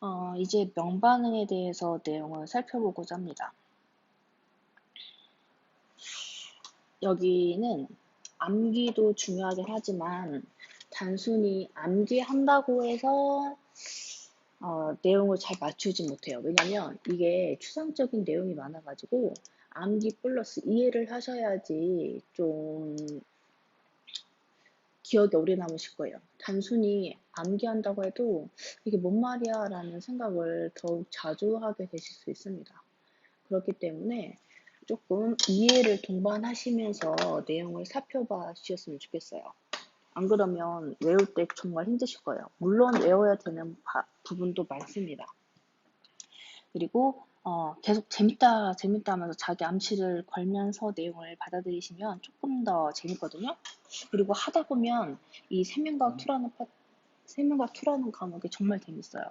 어, 이제 명반응에 대해서 내용을 살펴보고자 합니다. 여기는 암기도 중요하긴 하지만 단순히 암기한다고 해서 어, 내용을 잘 맞추지 못해요. 왜냐면 이게 추상적인 내용이 많아가지고 암기 플러스 이해를 하셔야지 좀 기억에 오래 남으실 거예요. 단순히 암기한다고 해도 이게 뭔 말이야 라는 생각을 더욱 자주 하게 되실 수 있습니다. 그렇기 때문에 조금 이해를 동반하시면서 내용을 살펴봐 주셨으면 좋겠어요. 안 그러면 외울 때 정말 힘드실 거예요. 물론 외워야 되는 바, 부분도 많습니다. 그리고 어, 계속 재밌다, 재밌다 하면서 자기 암시를 걸면서 내용을 받아들이시면 조금 더 재밌거든요. 그리고 하다 보면 이 세명과 투라는 파, 세명과 투라는 과목이 정말 재밌어요.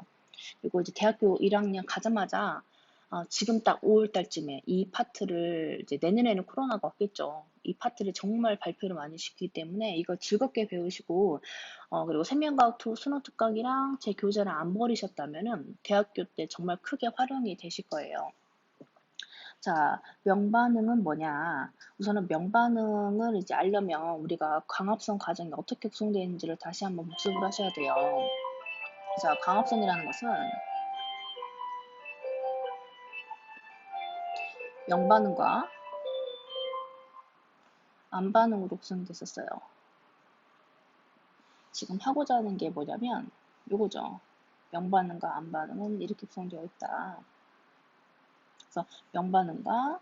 그리고 이제 대학교 1학년 가자마자 어, 지금 딱 5월달쯤에 이 파트를 이제 내년에는 코로나가 없겠죠. 이 파트를 정말 발표를 많이 시키기 때문에 이걸 즐겁게 배우시고 어, 그리고 생명과학 투 수능 특강이랑 제 교재를 안 버리셨다면은 대학교 때 정말 크게 활용이 되실 거예요. 자, 명반응은 뭐냐? 우선은 명반응을 이제 알려면 우리가 광합성 과정이 어떻게 구성되어 있는지를 다시 한번 복습을 하셔야 돼요. 자, 광합성이라는 것은 영반응과 안반응으로 구성됐었어요. 지금 하고자 하는 게 뭐냐면 요거죠. 명반응과 안반응은 이렇게 구성되어 있다. 그래서 명반응과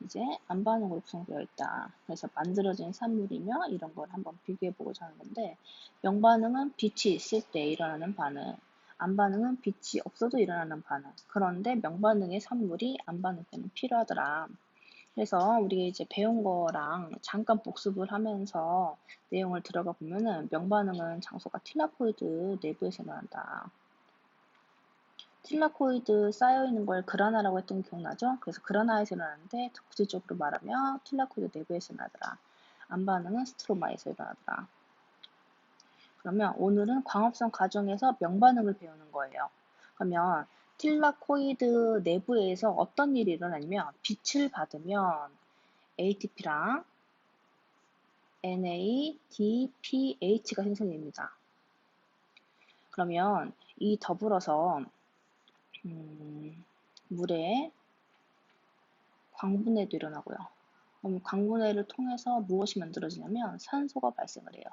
이제 안반응으로 구성되어 있다. 그래서 만들어진 산물이며 이런 걸 한번 비교해 보고자 하는 건데 명반응은 빛이 있을 때 일어나는 반응, 안반응은 빛이 없어도 일어나는 반응. 그런데 명반응의 산물이 안반응 때는 필요하더라. 그래서 우리 이제 배운 거랑 잠깐 복습을 하면서 내용을 들어가 보면은 명반응은 장소가 틸라코이드 내부에서 일어난다. 틸라코이드 쌓여있는 걸 그라나라고 했던 게 기억나죠? 그래서 그라나에서 일어나는데 구체적으로 말하면 틸라코이드 내부에서 일어나더라. 안반응은 스트로마에서 일어나더라. 그러면 오늘은 광합성 과정에서 명반응을 배우는 거예요. 그러면 틸라코이드 내부에서 어떤 일이 일어나냐면 빛을 받으면 ATP랑 NADPH가 생성됩니다. 그러면 이 더불어서 음, 물에 광분해도 일어나고요. 그럼 광분해를 통해서 무엇이 만들어지냐면 산소가 발생을 해요.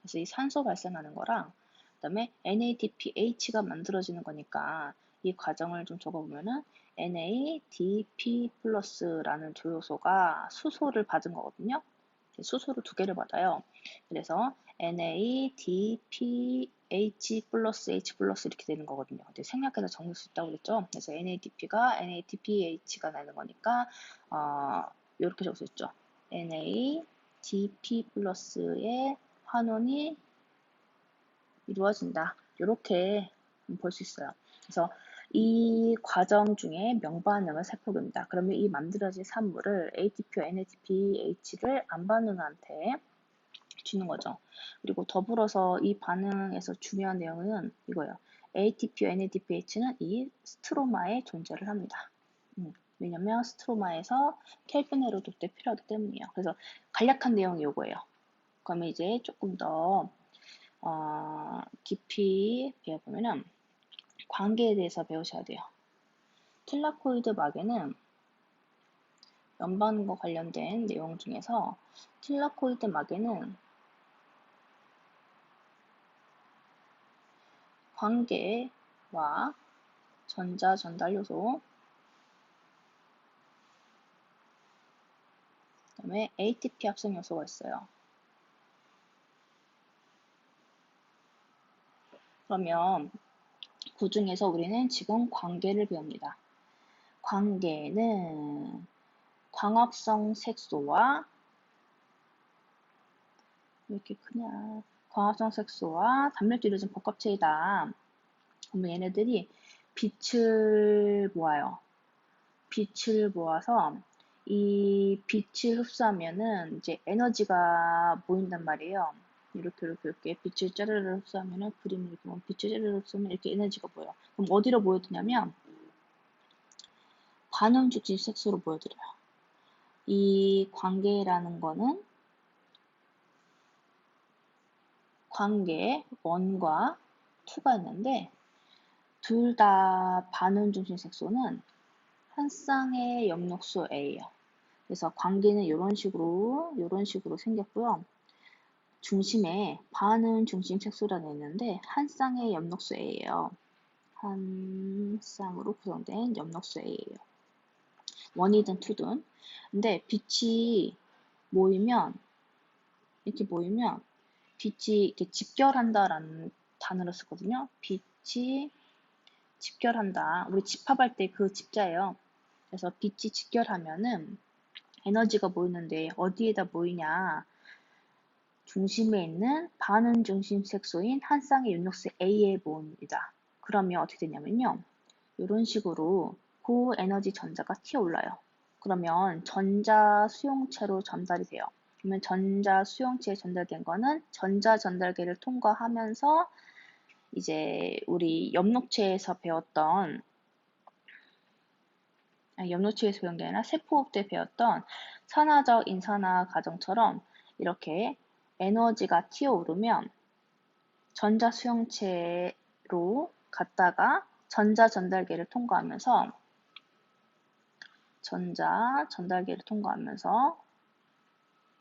그래서 이 산소 발생하는 거랑 그다음에 NADPH가 만들어지는 거니까 이 과정을 좀 적어보면은 NADP 플러스라는 조효소가 수소를 받은 거거든요. 수소를 두 개를 받아요. 그래서 NADPH 플러스 H 플러스 이렇게 되는 거거든요. 생략해서 적을 수 있다고 그랬죠. 그래서 NADP가 NADPH가 나는 거니까 어, 이렇게 적을 수 있죠. NADP 플러스의 환원이 이루어진다. 이렇게 볼 수 있어요. 그래서 이 과정 중에 명반응을 살펴봅니다. 그러면 이 만들어진 산물을 ATP와 NADPH를 안 반응한테 주는 거죠. 그리고 더불어서 이 반응에서 중요한 내용은 이거예요. ATP와 NADPH는 이 스트로마에 존재를 합니다. 음, 왜냐면 스트로마에서 켈빈 헤로도 때 필요하기 때문이에요. 그래서 간략한 내용이 이거예요. 그러면 이제 조금 더 어, 깊이 배워보면은 관계에 대해서 배우셔야 돼요. 틸라코이드 막에는 연반과 관련된 내용 중에서 틸라코이드 막에는 관계와 전자 전달 요소 그 다음에 ATP 합성 요소가 있어요. 그러면 그 중에서 우리는 지금 관계를 배웁니다. 관계는 광합성 색소와 왜 이렇게 크냐 광합성 색소와 단백질 이루어진 복합체이다. 그러면 얘네들이 빛을 모아요. 빛을 모아서 이 빛을 흡수하면은 이제 에너지가 모인단 말이에요. 이렇게 이렇게 이렇게 빛을 짜르르 흡수하면은 그림을 이렇게 보면 빛을 짜르르 흡수하면 이렇게 에너지가 보여. 그럼 어디로 보여드냐면 반응 중심 색소로 보여드려요. 이 관계라는 거는 관계 1과 2가 있는데 둘 다 반응 중심 색소는 한 쌍의 염록소 A예요. 그래서 관계는 이런 식으로 이런 식으로 생겼고요. 중심에 반응 중심 색소라는 있는데 한 쌍의 염록소 A예요. 한 쌍으로 구성된 염록소 A예요. 원이든 투든. 근데 빛이 모이면 이렇게 모이면 빛이 이렇게 집결한다라는 단어를 쓰거든요. 빛이 집결한다. 우리 집합할 때 그 집자예요. 그래서 빛이 직결하면은 에너지가 모이는데 어디에다 모이냐? 중심에 있는 반응 중심 색소인 한 쌍의 윤록스 A에 모입니다. 그러면 어떻게 되냐면요. 이런 식으로 고에너지 전자가 튀어올라요. 그러면 전자 수용체로 전달이 돼요. 그러면 전자 수용체에 전달된 거는 전자 전달계를 통과하면서 이제 우리 엽록체에서 배웠던 염료치에서 배운 게 아니라 세포업 때 배웠던 산화적 인산화 과정처럼 이렇게 에너지가 튀어오르면 전자 수용체로 갔다가 전자 전달계를 통과하면서 전자 전달계를 통과하면서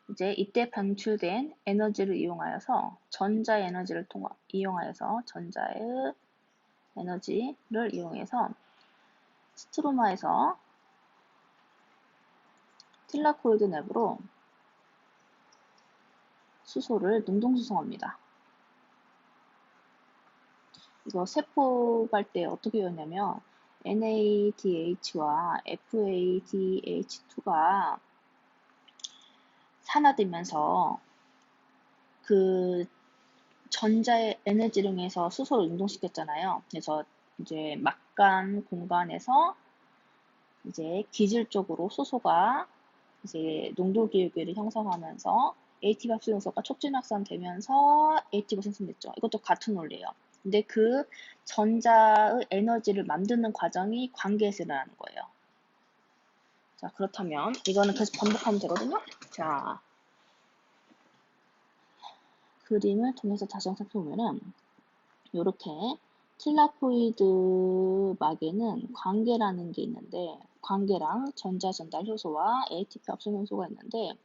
이제 이때 방출된 에너지를 이용하여서 전자 에너지를 통과 이용하여서 전자의 에너지를 이용해서 스트로마에서 틸라코이드 내부로 수소를 능동수송합니다. 이거 세포갈 때 어떻게 되었냐면 NADH와 FADH2가 산화되면서 그 전자의 에너지를 이용해서 수소를 운동시켰잖아요. 그래서 이제 막간 공간에서 이제 기질적으로 수소가 이제 농도 기울기를 형성하면서 AT 밥수 요소가 촉진 확산되면서 AT가 생성됐죠. 이것도 같은 원리예요. 근데 그 전자의 에너지를 만드는 과정이 일어나는 거예요. 자, 그렇다면 이거는 계속 반복하면 되거든요. 자, 그림을 통해서 다시 한번 살펴보면은 이렇게 틸라코이드 막에는 관계라는 게 있는데 관계랑 전자 전달 효소와 ATP 합성 효소가 있는데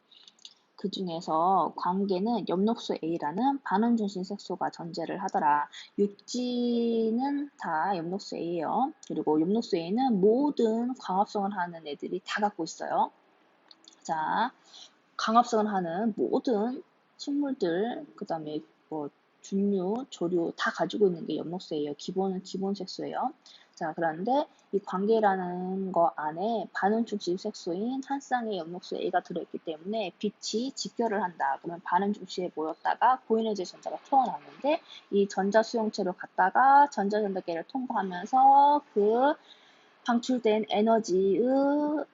그 중에서 관계는 엽록소 A라는 반응 중심 색소가 전제를 하더라. 육지는 다 엽록소 A예요. 그리고 엽록소 A는 모든 광합성을 하는 애들이 다 갖고 있어요. 자, 광합성을 하는 모든 식물들, 그 다음에 뭐 준류, 조류 다 가지고 있는 게 엽록소예요. 기본은 기본 색소예요. 자, 그런데 이 관계라는 거 안에 반응 중심 색소인 한 쌍의 엽록소 A가 들어있기 때문에 빛이 직결을 한다. 그러면 반응 중심에 모였다가 고에너지 전자가 튀어나오는데 이 전자 수용체로 갔다가 전자 전달계를 통과하면서 그 방출된 에너지의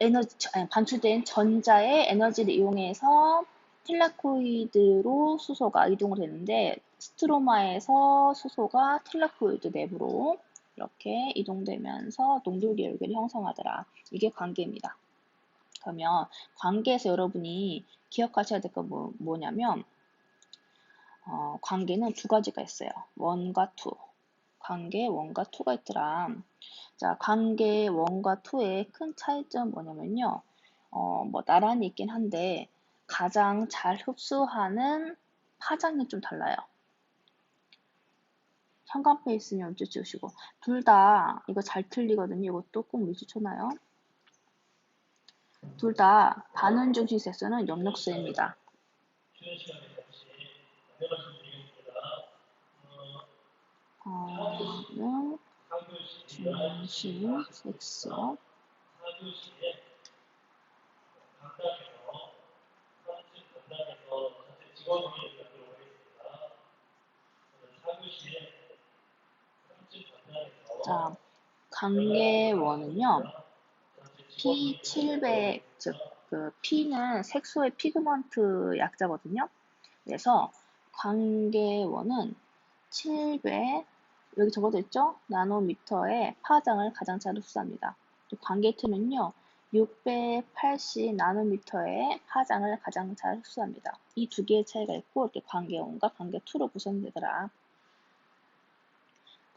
에너지 아니, 방출된 전자의 에너지를 이용해서 틸라코이드로 수소가 이동을 했는데 스트로마에서 수소가 틸라코이드 내부로 이렇게 이동되면서 농도기울기를 형성하더라. 이게 관계입니다. 그러면 관계에서 여러분이 기억하셔야 될 건 뭐, 뭐냐면 어, 관계는 두 가지가 있어요. 원과 투. 관계 원과 투가 있더라. 자, 관계 원과 투의 큰 차이점 뭐냐면요. 어, 뭐 나란히 있긴 한데 가장 잘 흡수하는 파장이 좀 달라요. 현관페 있으면 어쩔 지우시고 둘 다 이거 잘 틀리거든요. 이것도 꼭 밀수 쳐놔요. 둘 다 반응 중심 색소는 염록소입니다. 반응 중심 색소 자, 관계원은요, P700, 즉, 그 P는 색소의 피그먼트 약자거든요. 그래서 관계원은 700 여기 적어져 있죠? 나노미터의 파장을 가장 잘 흡수합니다. 관계투는요, 680 나노미터의 파장을 가장 잘 흡수합니다. 이 두 개의 차이가 있고 이렇게 관계원과 관계투로 보시면 되더라.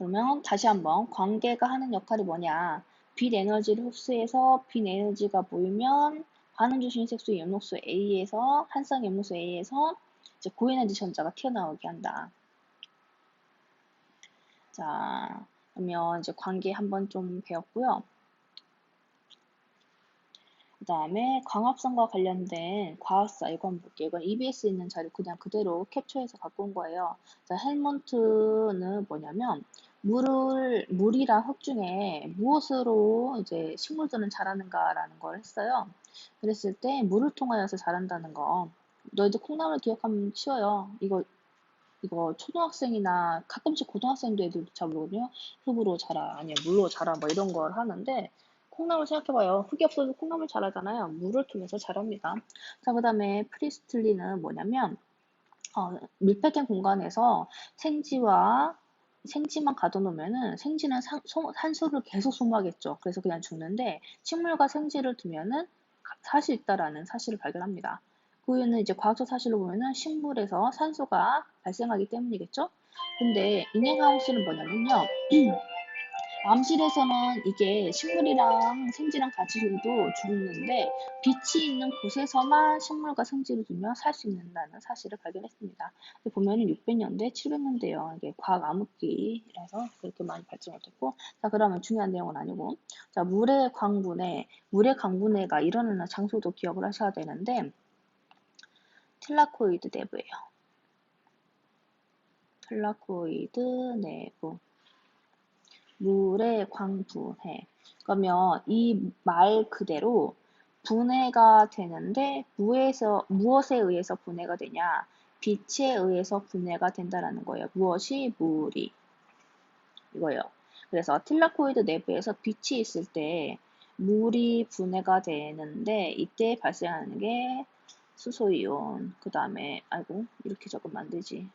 그러면 다시 한번 관계가 하는 역할이 뭐냐? 빛 에너지를 흡수해서 빛 에너지가 모이면 반응 주 신 색소 염록소 A에서 한성 염록소 A에서 이제 고에너지 전자가 튀어나오게 한다. 자, 그러면 이제 관계 한번 좀 배웠고요. 그 다음에 광합성과 관련된 과학사 한번 볼게요. 이건 EBS에 있는 자료 그냥 그대로 캡처해서 갖고 온 거예요. 자, 헬몬트는 뭐냐면 물을 물이랑 흙 중에 무엇으로 이제 식물들은 자라는가라는 걸 했어요. 그랬을 때 물을 통하여서 자란다는 거. 너희들 콩나물 기억하면 쉬워요. 이거 이거 초등학생이나 가끔씩 고등학생도 애들 잘 모르거든요. 흙으로 자라 아니면 물로 자라 뭐 이런 걸 하는데 콩나물 생각해봐요. 흙이 없어도 콩나물 자라잖아요. 물을 통해서 자랍니다. 자, 그 다음에 프리스틀리는 뭐냐면, 어, 밀폐된 공간에서 생지와 생지만 가둬놓으면은 생지는 산, 소, 산소를 계속 소모하겠죠. 그래서 그냥 죽는데 식물과 생지를 두면은 살 수 있다라는 사실을 발견합니다. 그 이유는 이제 과학적 사실로 보면은 식물에서 산소가 발생하기 때문이겠죠. 근데 인행하우스는 뭐냐면요. 암실에서는 이게 식물이랑 생지랑 둬도 죽는데 빛이 있는 곳에서만 식물과 생지를 두며 살 수 있다는 사실을 발견했습니다. 보면은 600년대, 700년대요. 이게 과학 암흑기라서 그렇게 많이 발전 못했고, 자 그러면 중요한 내용은 아니고, 자 물의 광분해, 물의 광분해가 일어나는 장소도 기억을 하셔야 되는데, 틸라코이드 내부예요. 틸라코이드 내부. 물의 광분해. 그러면 이 말 그대로 분해가 되는데 무에서 무엇에 의해서 분해가 되냐? 빛에 의해서 분해가 된다라는 거예요. 무엇이 물이 이거예요. 그래서 틸라코이드 내부에서 빛이 있을 때 물이 분해가 되는데 이때 발생하는 게 수소이온. 그 다음에 아이고 이렇게 안 되지.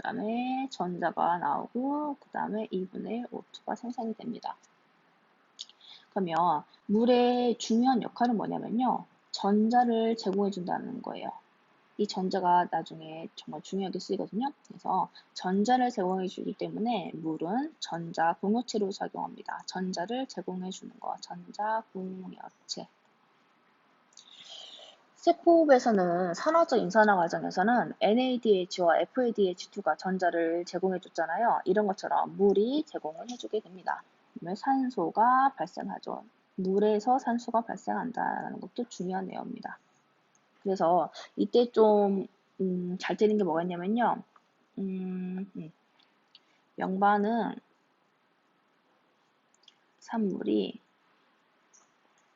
그 다음에 전자가 나오고 그 다음에 2분의 O2가 생성이 됩니다. 그러면 물의 중요한 역할은 뭐냐면요. 전자를 제공해 준다는 거예요. 이 전자가 나중에 정말 중요하게 쓰이거든요. 그래서 전자를 제공해 주기 때문에 물은 전자 공유체로 작용합니다. 전자를 제공해 주는 거, 전자 공유체. 세포에서는 산화적 인산화 과정에서는 NADH와 FADH2가 전자를 제공해 줬잖아요. 이런 것처럼 물이 제공을 해주게 됩니다. 그러면 산소가 발생하죠. 물에서 산소가 발생한다는 것도 중요한 내용입니다. 그래서 이때 좀, 음, 잘 되는 게 뭐가 있냐면요. 음, 음. 명반은 산물이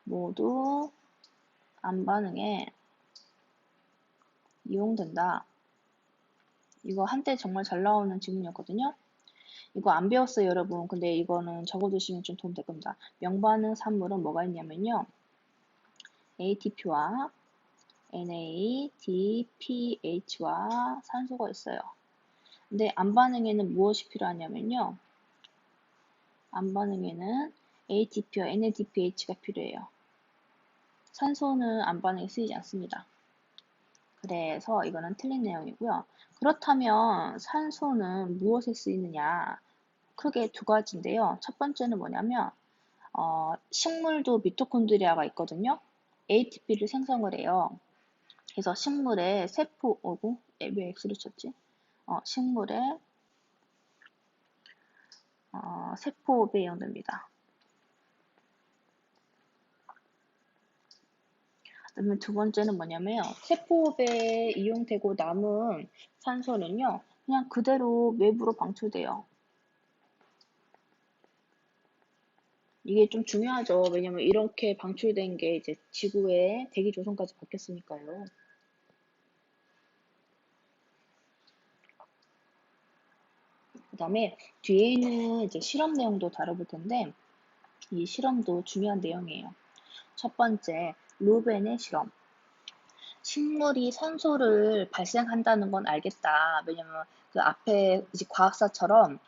모두 안 반응에 이용된다. 이거 한때 정말 잘 나오는 질문이었거든요. 이거 안 배웠어요, 여러분. 근데 이거는 적어두시면 좀 도움 될 겁니다. 명반응 산물은 뭐가 있냐면요. ATP와 NADPH와 산소가 있어요. 근데 안 반응에는 무엇이 필요하냐면요. 안 반응에는 ATP와 NADPH가 필요해요. 산소는 안반응에 쓰이지 않습니다. 그래서 이거는 틀린 내용이고요. 그렇다면 산소는 무엇에 쓰이느냐? 크게 두 가지인데요. 첫 번째는 뭐냐면 어, 식물도 미토콘드리아가 있거든요. ATP를 생성을 해요. 그래서 식물의 세포, 오고 왜 X를 쳤지? 어, 식물의 어, 세포에 이용됩니다. 그러면 두 번째는 뭐냐면 세포호흡에 이용되고 남은 산소는요 그냥 그대로 외부로 방출돼요. 이게 좀 중요하죠. 왜냐면 이렇게 방출된 게 이제 지구의 대기 조성까지 바뀌었으니까요. 그 다음에 뒤에는 이제 실험 내용도 다뤄볼 텐데 이 실험도 중요한 내용이에요. 첫 번째, 루벤의 실험. 식물이 산소를 발생한다는 건 알겠다. 왜냐면 그 앞에 이제 과학사처럼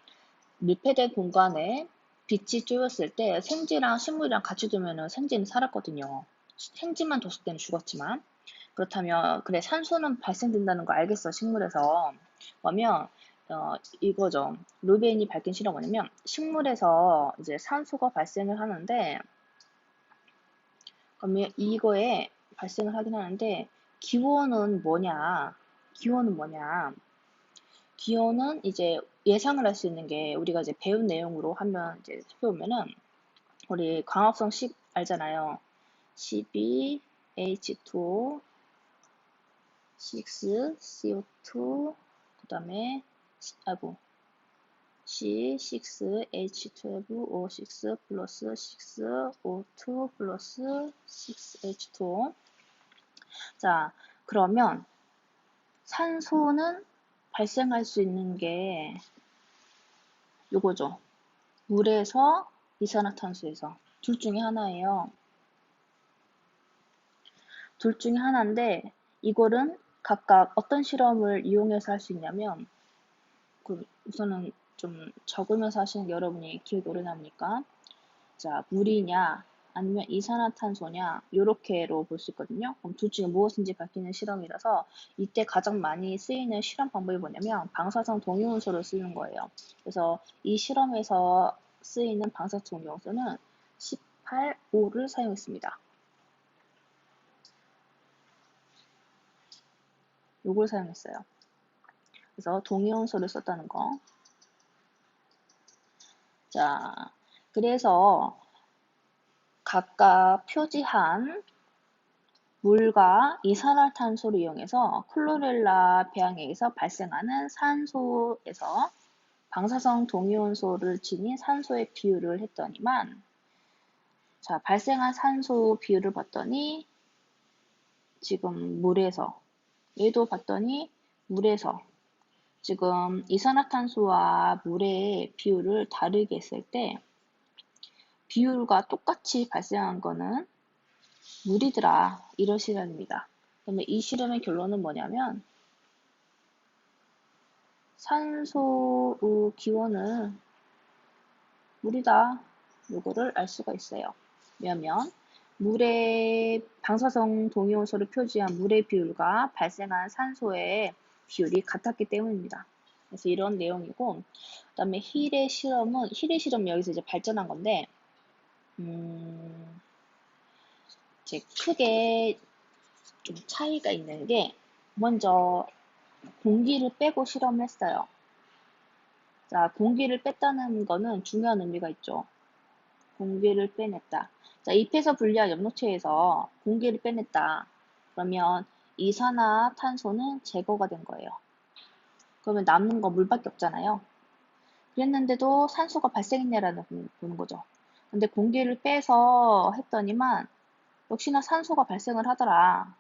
밀폐된 공간에 빛이 쪼였을 때 생지랑 식물이랑 같이 두면은 생지는 살았거든요. 생지만 뒀을 때는 죽었지만 그렇다면 그래 산소는 발생된다는 거 알겠어 식물에서 그러면 어, 이거죠. 루베인이 밝힌 실험 뭐냐면 식물에서 이제 산소가 발생을 하는데 그러면 이거에 발생을 하긴 하는데 기원은 뭐냐? 기원은 뭐냐? 기원은 이제 예상을 할 수 있는 게 우리가 이제 배운 내용으로 한번 이제 살펴보면은 우리 광합성 식 알잖아요. 12 H2 6 CO2 그 다음에 아이고 C6H12O6 플러스 6O2 플러스 6H2 자 그러면 산소는 발생할 수 있는 게 요거죠. 물에서 이산화탄소에서 둘 중에 하나예요. 둘 중에 하나인데 이거는 각각 어떤 실험을 이용해서 할 수 있냐면 그 우선은 좀 적으면서 하시는 게 여러분이 기억이 오래 남으니까 자 물이냐 아니면 이산화탄소냐 요렇게로 볼 수 있거든요. 그럼 둘 중에 무엇인지 밝히는 실험이라서 이때 가장 많이 쓰이는 실험 방법이 뭐냐면 방사성 동위원소를 쓰는 거예요. 그래서 이 실험에서 쓰이는 방사성 동위원소는 18호를 사용했습니다. 요걸 사용했어요. 그래서 동위원소를 썼다는 거. 자, 그래서 각각 표지한 물과 이산화탄소를 이용해서 클로렐라 배양액에서 발생하는 산소에서 방사성 동위원소를 지닌 산소의 비율을 했더니만 자 발생한 산소 비율을 봤더니 지금 물에서 얘도 봤더니 물에서 지금 이산화탄소와 물의 비율을 다르게 했을 때 비율과 똑같이 발생한 거는 물이더라. 이런 실험입니다. 그러면 이 실험의 결론은 뭐냐면 산소의 기원은 물이다. 요거를 알 수가 있어요. 왜냐면 물의 방사성 동위원소를 표지한 물의 비율과 발생한 산소의 비율이 같았기 때문입니다. 그래서 이런 내용이고, 그 다음에 힐의 실험은, 힐의 실험 여기서 이제 발전한 건데, 음, 이제 크게 좀 차이가 있는 게 먼저 공기를 빼고 실험을 했어요. 자, 공기를 뺐다는 거는 중요한 의미가 있죠. 공기를 빼냈다. 자, 잎에서 분리한 엽록체에서 공기를 빼냈다. 그러면 이산화탄소는 제거가 된 거예요. 그러면 남는 거 물밖에 없잖아요. 그랬는데도 산소가 발생했네라는 보는 거죠. 근데 공기를 빼서 했더니만 역시나 산소가 발생을 하더라.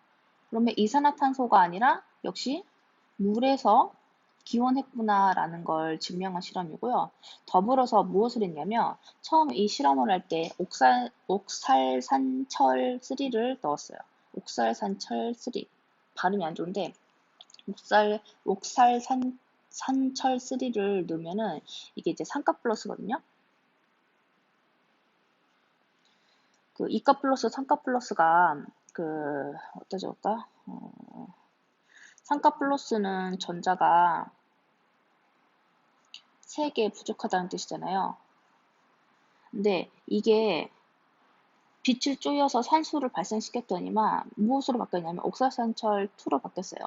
그러면 이산화탄소가 아니라 역시 물에서 기원했구나라는 걸 증명한 실험이고요. 더불어서 무엇을 했냐면 처음 이 실험을 할 때 옥살, 옥살산철 3를 넣었어요. 옥살산철 3 발음이 안 좋은데 옥살 옥살 산 산철 3를 넣으면은 이게 이제 산가 플러스거든요. 그 이가 플러스 상가 플러스가 그 어떠 적을까? 어, 상가 플러스는 전자가 3개 부족하다는 뜻이잖아요. 근데 이게 빛을 쪼여서 산소를 발생시켰더니만 무엇으로 바뀌었냐면 옥사산철 2로 바뀌었어요.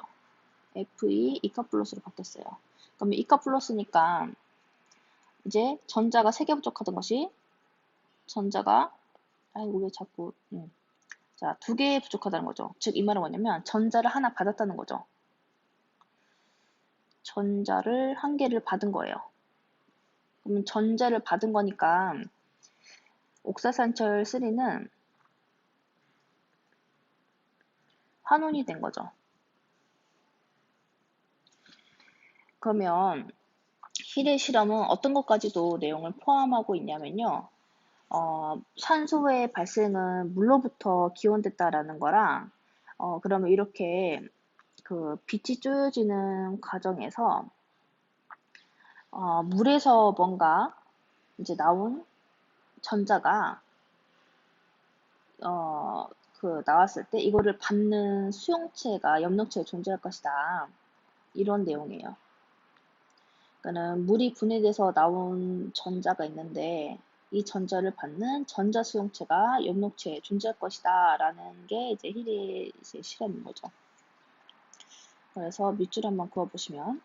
Fe 이카 플러스로 바뀌었어요. 그러면 이카 플러스니까 이제 전자가 3개 부족하던 것이 전자가 아이고 왜 자꾸 음. 자, 두 개 부족하다는 거죠. 즉, 이 말은 뭐냐면, 전자를 하나 받았다는 거죠. 전자를 한 개를 받은 거예요. 그러면 전자를 받은 거니까, 옥사산철 3는 환원이 된 거죠. 그러면, 힐의 실험은 어떤 것까지도 내용을 포함하고 있냐면요. 어, 산소의 발생은 물로부터 기원됐다라는 거랑 어, 그러면 이렇게 그 빛이 쪼여지는 과정에서 어, 물에서 뭔가 이제 나온 전자가 어, 그 나왔을 때 이거를 받는 수용체가 염록체에 존재할 것이다. 이런 내용이에요. 그러니까는 물이 분해돼서 나온 전자가 있는데 이 전자를 받는 전자 수용체가 염록체에 존재할 것이다. 라는 게 이제 힐의 실험인 거죠. 그래서 밑줄 한번 그어보시면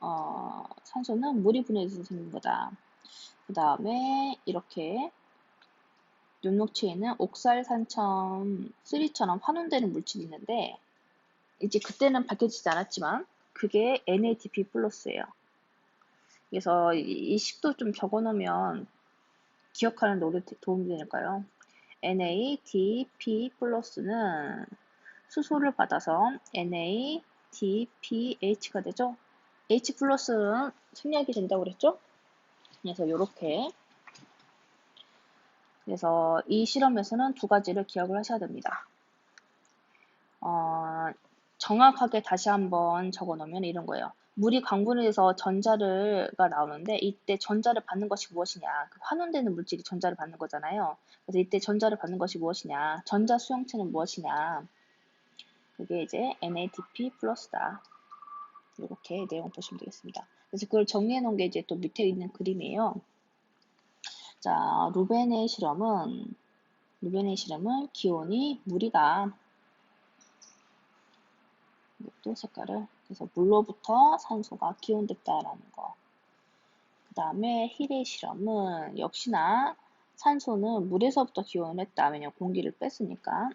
어, 산소는 물이 분해돼서 생긴 거다. 그 다음에 이렇게 눈녹체에는 옥살산천 3처럼 환원되는 물질이 있는데 이제 그때는 밝혀지지 않았지만 그게 NADP 플러스예요. 그래서 이 식도 좀 적어놓으면 기억하는 데 오래 도움이 되니까요. NADP 플러스는 수소를 받아서 NADPH가 되죠. H 플러스는 생략이 된다고 그랬죠? 그래서 이렇게 그래서 이 실험에서는 두 가지를 기억을 하셔야 됩니다. 어, 정확하게 다시 한번 적어 놓으면 이런 거예요. 물이 광분해서 전자가 나오는데 이때 전자를 받는 것이 무엇이냐. 그 환원되는 물질이 전자를 받는 거잖아요. 그래서 이때 전자를 받는 것이 무엇이냐. 전자 수용체는 무엇이냐. 그게 이제 NADP 플러스다. 이렇게 내용 보시면 되겠습니다. 그래서 그걸 정리해 놓은 게 이제 또 밑에 있는 그림이에요. 자, 루벤의 실험은 루벤의 실험은 기온이 물이다. 이것도 색깔을 그래서 물로부터 산소가 기온됐다라는 거. 그 다음에 힐의 실험은 역시나 산소는 물에서부터 기온을 했다. 왜냐 공기를 뺐으니까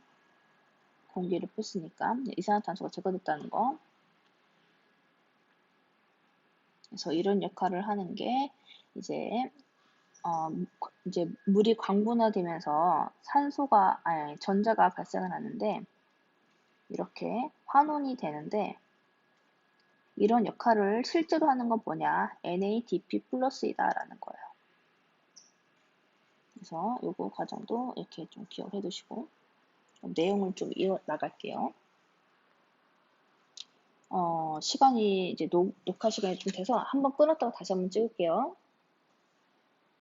공기를 뺐으니까 이산화탄소가 제거됐다는 거. 그래서 이런 역할을 하는 게 이제 어, 이제 물이 광분화되면서 산소가, 아니, 전자가 발생을 하는데, 이렇게 환원이 되는데, 이런 역할을 실제로 하는 건 뭐냐? NADP 플러스이다라는 거예요. 그래서 요거 과정도 이렇게 좀 기억해 두시고, 내용을 좀 이어 나갈게요. 어, 시간이 이제 녹, 녹화 시간이 좀 돼서 한번 끊었다가 다시 한번 찍을게요.